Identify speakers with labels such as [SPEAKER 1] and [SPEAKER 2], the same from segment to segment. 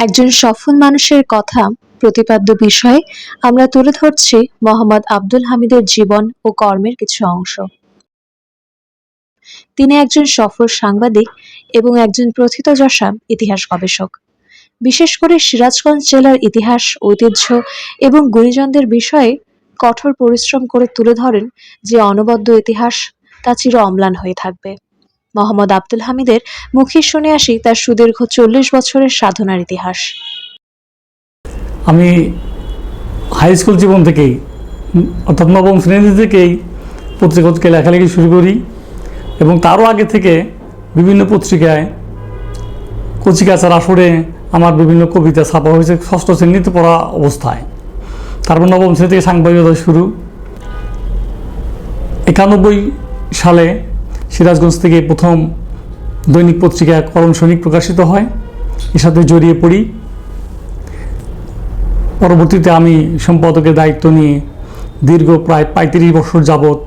[SPEAKER 1] একজন সফল মানুষের কথা প্রতিপাদ্য বিষয়ে আমরা তুলে ধরছি মোহাম্মদ আব্দুল হামিদের জীবন ও কর্মের কিছু অংশ। তিনি একজন সফল সাংবাদিক এবং একজন প্রথিতযশা ইতিহাস গবেষক। বিশেষ করে সিরাজগঞ্জ জেলার ইতিহাস, ঐতিহ্য এবং গুণীজনদের বিষয়ে কঠোর পরিশ্রম করে তুলে ধরেন যে অনবদ্য ইতিহাস তা চির অম্লান হয়ে থাকবে। মোহাম্মদ আব্দুল হামিদের মুখে শুনে আসি তার সুদীর্ঘ চল্লিশ বছরের সাধনার ইতিহাস।
[SPEAKER 2] আমি হাই স্কুল জীবন থেকেই, অর্থাৎ নবম শ্রেণি থেকেই পত্রিকা পত্রিকায় লেখালেখি শুরু করি এবং তারও আগে থেকে বিভিন্ন পত্রিকায় কচিকাচার আসরে আমার বিভিন্ন কবিতা ছাপা হয়েছে ষষ্ঠ শ্রেণীতে পড়া অবস্থায়। তারপর নবম শ্রেণি থেকে সাংবাদিকতা শুরু। একানব্বই সালে সিরাজগঞ্জ থেকে প্রথম দৈনিক পত্রিকা করণ সৈনিক প্রকাশিত হয়। এর সাথে জড়িয়ে পড়ি। পরবর্তীতে আমি সম্পাদকের দায়িত্ব নিয়ে দীর্ঘ প্রায় পঁয়ত্রিশ বছর যাবৎ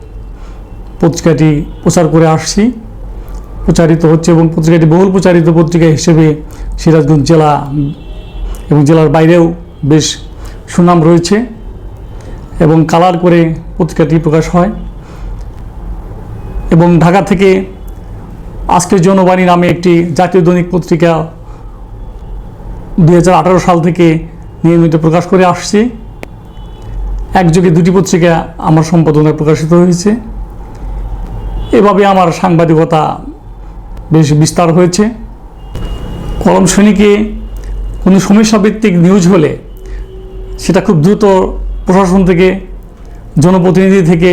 [SPEAKER 2] পত্রিকাটি প্রচার করে আসছি। প্রচারিত হচ্ছে এবং পত্রিকাটি বহুল প্রচারিত পত্রিকা হিসেবে সিরাজগঞ্জ জেলা এবং জেলার বাইরেও বেশ সুনাম রয়েছে এবং কালার করে পত্রিকাটি প্রকাশ হয়। এবং ঢাকা থেকে আজকের জনবাণী নামে একটি জাতীয় দৈনিক পত্রিকা দু হাজার আঠারো সাল থেকে নিয়মিত প্রকাশ করে আসছি। একযোগে দুটি পত্রিকা আমার সম্পাদনায় প্রকাশিত হয়েছে। এভাবে আমার সাংবাদিকতা বেশ বিস্তার হয়েছে। কলম শ্রেণীকে কোনো সমস্যাভিত্তিক নিউজ হলে সেটা খুব দ্রুত প্রশাসন থেকে, জনপ্রতিনিধি থেকে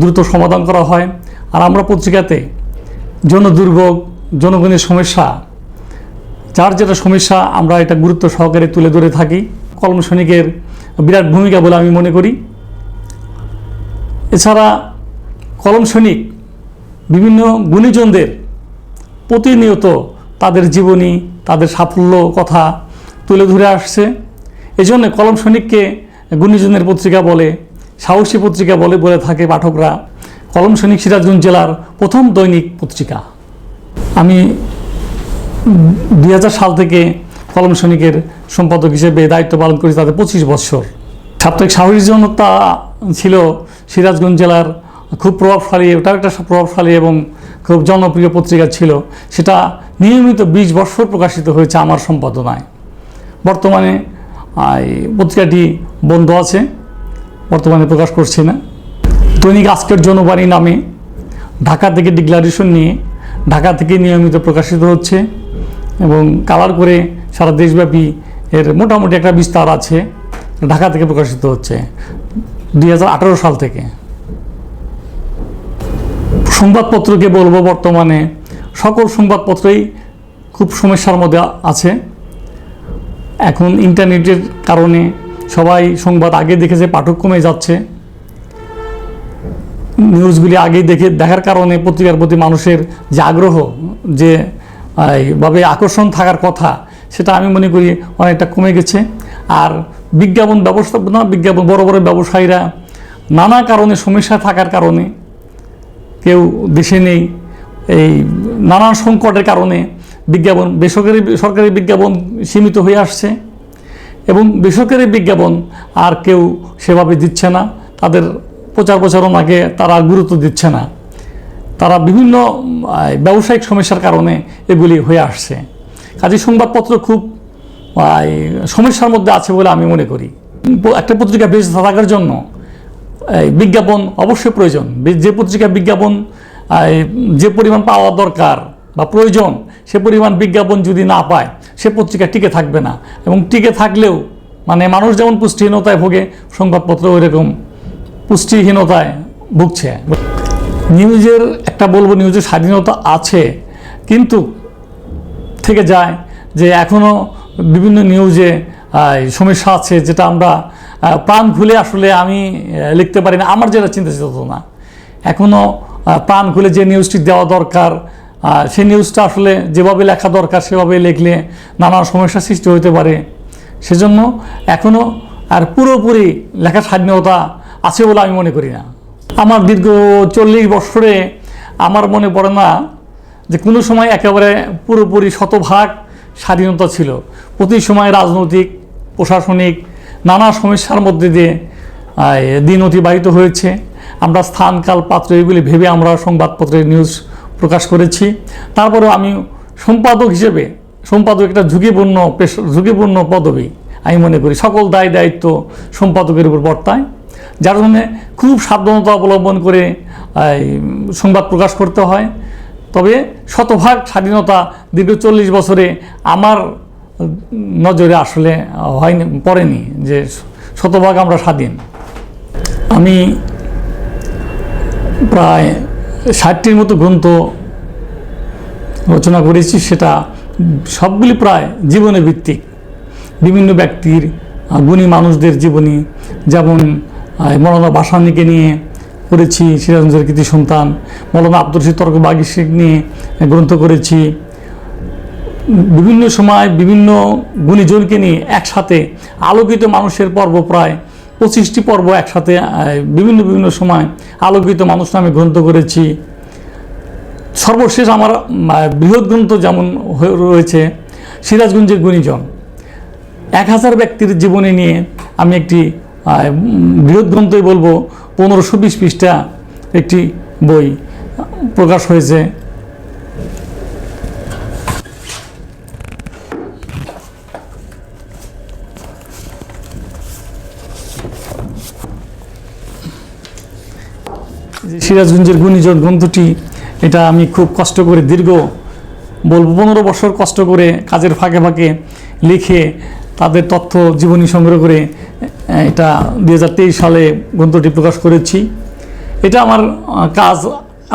[SPEAKER 2] দ্রুত সমাধান করা হয়। আর আমরা পত্রিকাতে জনদুর্ভোগ, জনগণের সমস্যা, যার যেটা সমস্যা আমরা এটা গুরুত্ব সহকারে তুলে ধরে থাকি। কলম সৈনিকের বিরাট ভূমিকা বলে আমি মনে করি। এছাড়া কলম সৈনিক বিভিন্ন গুণীজনদের প্রতিনিয়ত তাদের জীবনী, তাদের সাফল্য কথা তুলে ধরে আসছে। এজন্য কলম সৈনিককে গুণীজনের পত্রিকা বলে, সাহসী পত্রিকা বলে বলে থাকে পাঠকরা। কলম সৈনিক সিরাজগঞ্জ জেলার প্রথম দৈনিক পত্রিকা। আমি দুই হাজার সাল থেকে কলম সৈনিকের সম্পাদক হিসেবে দায়িত্ব পালন করি তাদের পঁচিশ বছর। সাপ্তাহিক জনতা ছিল সিরাজগঞ্জ জেলার খুব প্রভাবশালী ওটাও একটা প্রভাবশালী এবং খুব জনপ্রিয় পত্রিকা ছিল। সেটা নিয়মিত বিশ বছর প্রকাশিত হয়েছে আমার সম্পাদনায়। বর্তমানে পত্রিকাটি বন্ধ আছে। বর্তমানে প্রকাশ করছি না। দৈনিক আজকের জনবাণী নামে ঢাকা থেকে ডিক্লারেশন নিয়ে ঢাকা থেকে নিয়মিত প্রকাশিত হচ্ছে এবং কালার করে সারা দেশব্যাপী এর মোটামুটি একটা বিস্তার আছে, ঢাকা থেকে প্রকাশিত হচ্ছে দুই হাজার আঠেরো সাল থেকে। সংবাদপত্রকে বলব বর্তমানে সকল সংবাদপত্রই খুব সমস্যার মধ্যে আছে। এখন ইন্টারনেটের কারণে সবাই সংবাদ আগে দেখেছে পাঠক কমে যাচ্ছে। নিউজগুলি আগেই দেখে দেখার কারণে পত্রিকার প্রতি মানুষের যে আগ্রহ, যে ভাবে আকর্ষণ থাকার কথা, সেটা আমি মনে করি অনেকটা কমে গেছে। আর বিজ্ঞাপন ব্যবস্থাপনা, বিজ্ঞাপন, বড় বড় ব্যবসায়ীরা নানা কারণে সমস্যা থাকার কারণে কেউ দেশে নেই। এই নানান সংকটের কারণে বিজ্ঞাপন, বেসরকারি, সরকারি বিজ্ঞাপন সীমিত হয়ে আসছে এবং বেসরকারি বিজ্ঞাপন আর কেউ সেভাবে দিচ্ছে না। তাদের প্রচার প্রচারণাকে তারা গুরুত্ব দিচ্ছে না। তারা বিভিন্ন ব্যবসায়িক সমস্যার কারণে এগুলি হয়ে আসছে। কাজে সংবাদপত্র খুব সমস্যার মধ্যে আছে বলে আমি মনে করি। একটা পত্রিকা বেঁচে থাকার জন্য বিজ্ঞাপন অবশ্যই প্রয়োজন। যে পত্রিকা বিজ্ঞাপন যে পরিমাণ পাওয়া দরকার বা প্রয়োজন, সে পরিমাণ বিজ্ঞাপন যদি না পায়, সে পত্রিকা টিকে থাকবে না। এবং টিকে থাকলেও মানে মানুষ যেমন পুষ্টিহীনতায় ভোগে, সংবাদপত্র ওইরকম পুষ্টিহীনতায় ভুগছে। নিউজের, একটা বলব নিউজের স্বাধীনতা আছে, কিন্তু থেকে যায় যে এখনও বিভিন্ন নিউজে সমস্যা আছে যেটা আমরা প্রাণ খুলে আসলে আমি লিখতে পারি না। আমার যেটা চিন্তা চেতনা না। এখনও প্রাণ খুলে যে নিউজটি দেওয়া দরকার সেই নিউজটা আসলে যেভাবে লেখা দরকার সেভাবে লিখলে নানা সমস্যা সৃষ্টি হতে পারে। সেজন্য এখনও আর পুরোপুরি লেখার স্বাধীনতা আছে বলে আমি মনে করি না। আমার দীর্ঘ চল্লিশ বছরে আমার মনে পড়ে না যে কোনো সময় একেবারে পুরোপুরি শতভাগ স্বাধীনতা ছিল। প্রতি সময় রাজনৈতিক, প্রশাসনিক, নানা সমস্যার মধ্যে দিয়ে দিন অতিবাহিত হয়েছে। আমরা স্থান, কাল, পাত্র এগুলি ভেবে আমরা সংবাদপত্রের নিউজ প্রকাশ করেছি। তারপরেও আমি সম্পাদক হিসেবে, সম্পাদক একটা ঝুঁকিপূর্ণ ঝুঁকিপূর্ণ পদবি আমি মনে করি। সকল দায় দায়িত্ব সম্পাদকের উপর বর্তায়। যার জন্য খুব সাবধানতা অবলম্বন করে সংবাদ প্রকাশ করতে হয়। তবে শতভাগ স্বাধীনতা দীর্ঘ চল্লিশ বছরে আমার নজরে আসলে হয়নি, পড়েনি যে শতভাগ আমরা স্বাধীন। আমি প্রায় ষাটটির মতো গ্রন্থ রচনা করেছি, সেটা সবগুলি প্রায় জীবনে ভিত্তিক। বিভিন্ন ব্যক্তির, গুণী মানুষদের জীবনী, যেমন মৌলানা বাসানিকে নিয়ে করেছি, সিরাজগঞ্জের কৃতি সন্তান, মৌলানা আব্দুল রশিদ তর্ক বাগি শেখ নিয়ে গ্রন্থ করেছি। বিভিন্ন সময় বিভিন্ন গুণীজনকে নিয়ে একসাথে আলোকিত মানুষের পর্ব প্রায় পঁচিশটি পর্ব একসাথে বিভিন্ন বিভিন্ন সময় আলোকিত মানুষ নামে গ্রন্থ করেছি। সর্বশেষ আমার বৃহৎ গ্রন্থ যেমন রয়েছে, সিরাজগঞ্জের গুণীজন। এক হাজার ব্যক্তির জীবনী নিয়ে আমি একটি আহ, উম, বৃহৎ গ্রন্থই বলব পনেরোশো বিশ পৃষ্ঠা একটি বই প্রকাশ হয়েছে। সিরাজগঞ্জের গুণীজন গ্রন্থটি এটা আমি খুব কষ্ট করে দীর্ঘ বলব পনেরো বছর কষ্ট করে কাজের ফাঁকে ফাঁকে লিখে তাদের তথ্য জীবনী সংগ্রহ করে এটা দু হাজার তেইশ সালে গ্রন্থটি প্রকাশ করেছি। এটা আমার কাজ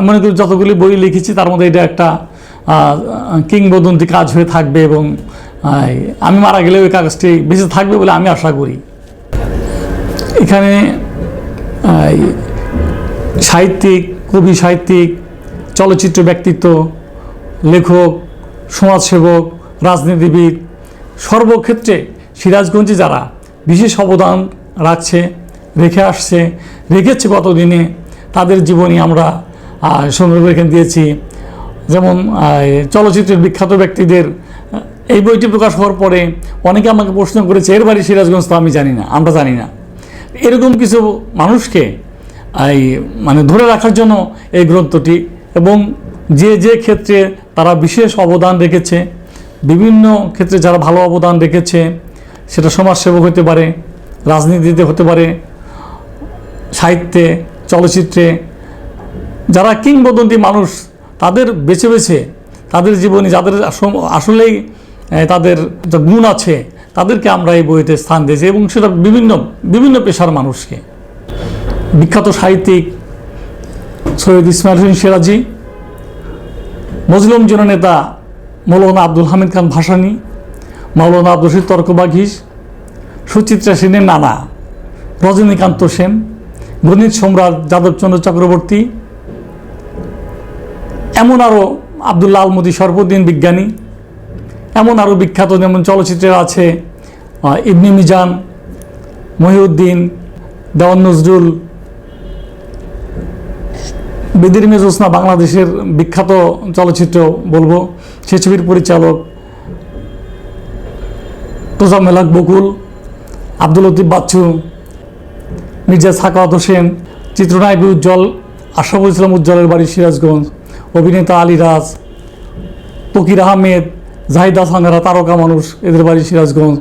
[SPEAKER 2] মনে করি যতগুলি বই লিখেছি তার মধ্যে এটা একটা কিংবদন্তি কাজ হয়ে থাকবে এবং আমি মারা গেলেও ওই কাগজটি বেঁচে থাকবে বলে আমি আশা করি। এখানে সাহিত্যিক, কবি সাহিত্যিক, চলচ্চিত্র ব্যক্তিত্ব, লেখক, সমাজসেবক, রাজনীতিবিদ, সর্বক্ষেত্রে সিরাজগঞ্জে যারা বিশেষ অবদান রাখছে, রেখে আসছে, রেখেছে কতদিনে তাদের জীবনী আমরা করে এখানে দিয়েছি। যেমন চলচ্চিত্রের বিখ্যাত ব্যক্তিদের এই বইটি প্রকাশ হওয়ার পরে অনেকে আমাকে প্রশ্ন করেছে, এর বাড়ি সিরাজগঞ্জ তো আমি জানি না, আমরা জানি না। এরকম কিছু মানুষকে, এই মানে ধরে রাখার জন্য এই গ্রন্থটি এবং যে যে ক্ষেত্রে তারা বিশেষ অবদান রেখেছে, বিভিন্ন ক্ষেত্রে যারা ভালো অবদান রেখেছে সেটা সমাজসেবক হতে পারে, রাজনীতিতে হতে পারে, সাহিত্যে, চলচ্চিত্রে, যারা কিংবদন্তি মানুষ, তাদের বেছে বেছে, তাদের জীবনী যাদের আসলেই তাদের গুণ আছে, তাদেরকে আমরা এই বইতে স্থান দিয়েছি এবং সেটা বিভিন্ন বিভিন্ন পেশার মানুষকে। বিখ্যাত সাহিত্যিক সৈয়দ ইসমাইল হোসেন সিরাজি, মজলুম জননেতা মৌলানা আব্দুল হামিদ খান ভাসানী মৌলানা আব্দুল রশিদ তর্কবাঘিস সুচিত্রা সেনের নানা, রজনীকান্ত সেন, গণিত সম্রাট যাদবচন্দ্র চক্রবর্তী, এমন আরও আবদুল্লাহ আলমদি সর্বদিন বিজ্ঞানী, এমন আরও বিখ্যাত যেমন চলচ্চিত্রে আছে ইবনি মিজান, মহিউদ্দিন, দেওয়ান নজরুল, বেদির মেজোসনা বাংলাদেশের বিখ্যাত চলচ্চিত্র বলব, সে ছবির পরিচালক তোজামেল হক বকুল, আব্দুল লতিফ বাচ্চু, মির্জা সাকাওয়াত হোসেন চিত্রনায়ক উজ্জ্বল, আশরাফুল ইসলাম উজ্জ্বলের বাড়ি সিরাজগঞ্জ, অভিনেতা আলী রাজ, তকির আহমেদ, জাহিদা সাঙ্গারা তারকা মানুষ এদের বাড়ি সিরাজগঞ্জ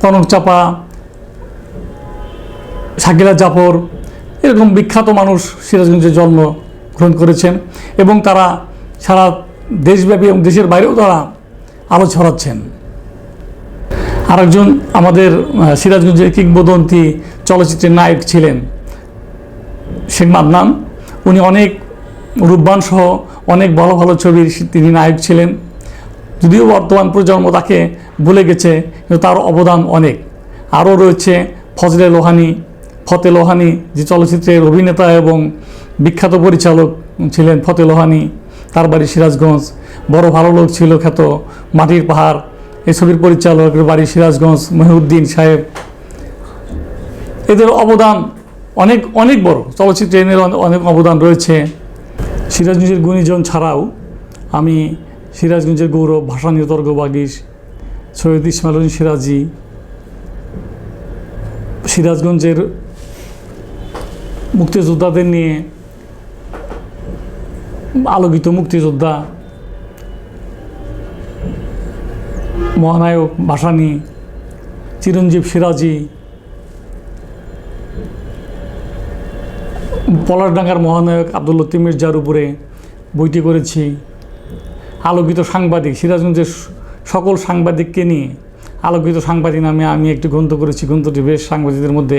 [SPEAKER 2] কনক চাপা, শাকিলা জাফর, এরকম বিখ্যাত মানুষ সিরাজগঞ্জে জন্ম গ্রহণ করেছেন এবং তারা সারা দেশব্যাপী এবং দেশের বাইরেও তারা আলো ছড়াচ্ছেন। আরেকজন আমাদের সিরাজগঞ্জের কিংবদন্তি চলচ্চিত্রের নায়ক ছিলেন শেখ মাদনান উনি অনেক রূপবান সহ অনেক ভালো ভালো ছবির তিনি নায়ক ছিলেন। যদিও বর্তমান প্রজন্ম তাকে ভুলে গেছে, কিন্তু তার অবদান অনেক। আরও রয়েছে ফজলে লোহানি, ফতে লোহানি, যে চলচ্চিত্রের অভিনেতা এবং বিখ্যাত পরিচালক ছিলেন ফতে লোহানি, তার বাড়ি সিরাজগঞ্জ। বড় ভালো লোক ছিল খ্যাত মাটির পাহাড় এই ছবির পরিচালকের বাড়ি সিরাজগঞ্জ মহিউদ্দিন সাহেব। এদের অবদান অনেক অনেক বড়। চলচ্চিত্রে অনে- অনেক অবদান রয়েছে। সিরাজগঞ্জের গুণীজন ছাড়াও আমি সিরাজগঞ্জের গৌরব ভাষা নিয়তর্ক বাগিস সৈয়দ ইসমাইল সিরাজি, সিরাজগঞ্জের মুক্তিযোদ্ধাদের নিয়ে আলোকিত মুক্তিযোদ্ধা মহানায়ক ভাসানী, চিরঞ্জীব সিরাজি, পলাশডাঙ্গার মহানায়ক আব্দুল লতিফ মির্জার উপরে বইটি করেছি। আলোকিত সাংবাদিক, সিরাজগঞ্জের সকল সাংবাদিককে নিয়ে আলোকিত সাংবাদিক নামে আমি একটি গ্রন্থ করেছি। গ্রন্থটি বেশ সাংবাদিকদের মধ্যে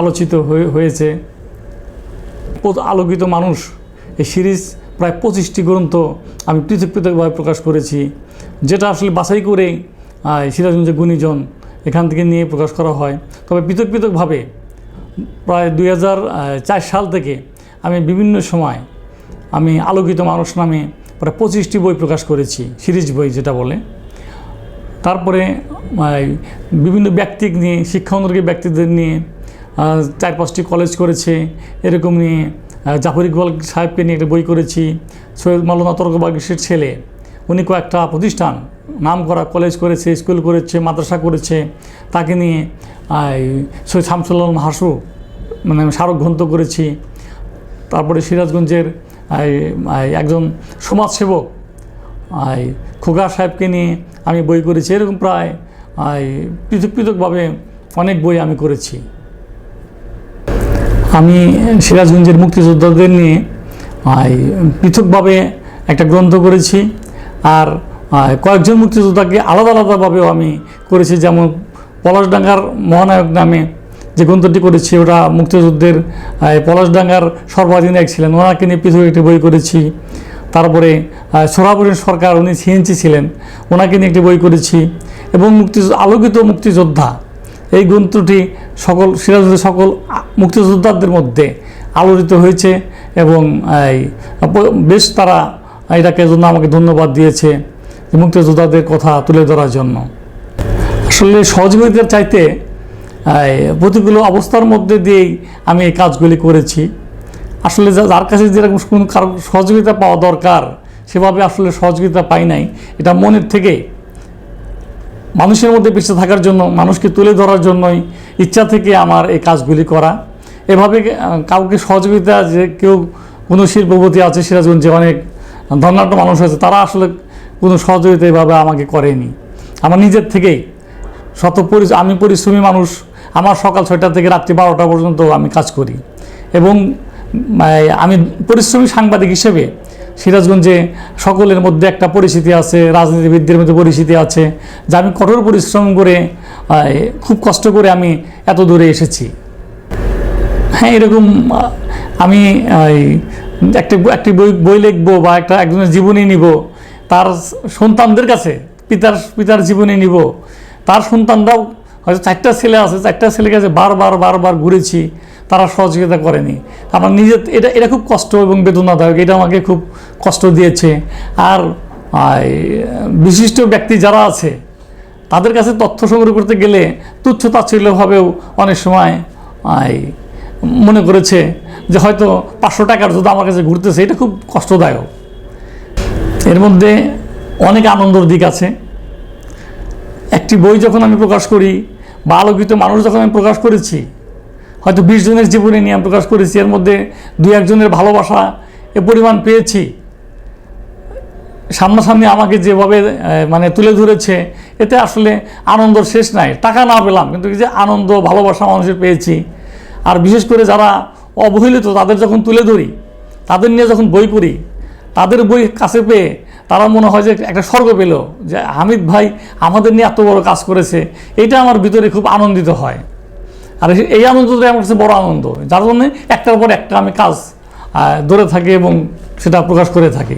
[SPEAKER 2] আলোচিত হয়ে, হয়েছে। আলোকিত মানুষ এই সিরিজ প্রায় পঁচিশটি গ্রন্থ আমি পৃথক পৃথকভাবে প্রকাশ করেছি। যেটা আসলে বাছাই করে সিরাজগঞ্জের গুণীজন এখান থেকে নিয়ে প্রকাশ করা হয়। তবে পৃথক পৃথকভাবে প্রায় দুই সাল থেকে আমি বিভিন্ন সময় আমি আলোকিত মানুষ নামে প্রায় পঁচিশটি বই প্রকাশ করেছি, সিরিজ বই যেটা বলে। তারপরে বিভিন্ন ব্যক্তি নিয়ে শিক্ষানুরাগী ব্যক্তিদের নিয়ে চার পাঁচটি কলেজ করেছে। এরকম নিয়ে জাফর ইকবাল সাহেবকে নিয়ে একটা বই করেছি। সৈয়দ মাওলানা তর্কবাগিসের ছেলে। উনি কয়েকটা প্রতিষ্ঠান নাম করা কলেজ করেছে স্কুল করেছে, মাদ্রাসা করেছে, তাকে নিয়ে সৈয়দ শামসুল্লাহ হাসু মানে স্মারক গ্রন্থ করেছি। তারপরে সিরাজগঞ্জের একজন সমাজসেবক খোকা সাহেবকে নিয়ে আমি বই করেছি। এরকম প্রায় পৃথক পৃথকভাবে অনেক বই আমি করেছি। আমি সিরাজগঞ্জের মুক্তিযোদ্ধাদের নিয়ে পৃথকভাবে একটা গ্রন্থ করেছি। আর কয়েকজন মুক্তিযোদ্ধাকে আলাদা আলাদাভাবেও আমি করেছি, যেমন পলাশডাঙ্গার মহানায়ক নামে যে গ্রন্থটি করেছি, ওটা মুক্তিযুদ্ধের পলাশডাঙ্গার সর্বাধিনায়ক ছিলেন। ওনাকে নিয়ে পৃথক একটি বই করেছি। তারপরে সোরাবরীন সরকার, উনি সিএনসি ছিলেন, ওনাকে নিয়ে একটি বই করেছি। এবং মুক্তি আলোকিত মুক্তিযোদ্ধা, এই গ্রন্থটি সকল সিরাজগঞ্জের সকল মুক্তিযোদ্ধাদের মধ্যে আলোচিত হয়েছে এবং বেশ তারা এটাকে জন্য আমাকে ধন্যবাদ দিয়েছে যে মুক্তিযোদ্ধাদের কথা তুলে ধরার জন্য। আসলে সহযোগিতার চাইতে প্রতিকূল অবস্থার মধ্যে দিয়েই আমি এই কাজগুলি করেছি। আসলে যা- যার কাছে যেরকম কোনো কারও সহযোগিতা পাওয়া দরকার, সেভাবে আসলে সহযোগিতা পাই নাই। এটা মনের থেকে মানুষের মধ্যে পিছিয়ে থাকার জন্য, মানুষকে তুলে ধরার জন্যই ইচ্ছা থেকে আমার এই কাজগুলি করা। এভাবে কাউকে সহযোগিতা যে কেউ কোনো শিল্পপতি আছে, সিরাজগঞ্জে অনেক ধর্নাঢ্য মানুষ আছে তারা আসলে কোনো সহযোগিতা এভাবে আমাকে করেনি। আমার নিজের থেকেই শত পরি, আমি পরিশ্রমী মানুষ, আমার সকাল ছয়টা থেকে রাত্রি বারোটা পর্যন্ত আমি কাজ করি। এবং আমি পরিশ্রমী সাংবাদিক হিসেবে সিরাজগঞ্জে সকলের মধ্যে একটা পরিচিতি আছে, রাজনীতিবিদদের মধ্যে পরিচিতি আছে, যে আমি কঠোর পরিশ্রম করে খুব কষ্ট করে আমি এত দূরে এসেছি। হ্যাঁ এরকম আমি একটা একটি বই বই লিখব বা একটা একজনের জীবনী নিব, তার সন্তানদের কাছে, পিতার পিতার জীবনী নিব, তার সন্তানরাও হয়তো চারটা ছেলে আছে, চারটা ছেলের কাছে বারবার বারবার ঘুরেছি, তারা সহযোগিতা করেনি। আমার নিজের এটা এটা খুব কষ্ট এবং বেদনাদায়ক, এটা আমাকে খুব কষ্ট দিয়েছে। আর বিশিষ্ট ব্যক্তি যারা আছে, তাদের কাছে তথ্য সংগ্রহ করতে গেলে তুচ্ছ তাচ্ছিল্যভাবেও অনেক সময় মনে করেছে যে হয়তো পাঁচশো টাকার যদি আমার কাছে ঘুরতেছে, এটা খুব কষ্টদায়ক। এর মধ্যে অনেক আনন্দর দিক আছে। একটি বই যখন আমি প্রকাশ করি বা আলোকিত মানুষ যখন আমি প্রকাশ করেছি, হয়তো বিশ জনের জীবনী নিয়ে আমি প্রকাশ করেছি, এর মধ্যে দু একজনের ভালোবাসা এ পরিমাণ পেয়েছি। সামনাসামনি আমাকে যেভাবে মানে তুলে ধরেছে, এতে আসলে আনন্দর শেষ নাই। টাকা না পেলাম, কিন্তু যে আনন্দ, ভালোবাসা মানুষের পেয়েছি আর বিশেষ করে যারা অবহেলিত, তাদের যখন তুলে ধরি, তাদের নিয়ে যখন বই করি তাদের বই কাছে পেয়ে তারা মনে হয় যে একটা স্বর্গ পেল, যে হামিদ ভাই আমাদের নিয়ে এত বড় কাজ করেছে। এটা আমার ভিতরে খুব আনন্দিত হয়। আর এই- আনন্দটাই আমার কাছে বড় আনন্দ। যার জন্য একটার পর একটা আমি কাজ ধরে থাকি এবং সেটা প্রকাশ করে থাকি।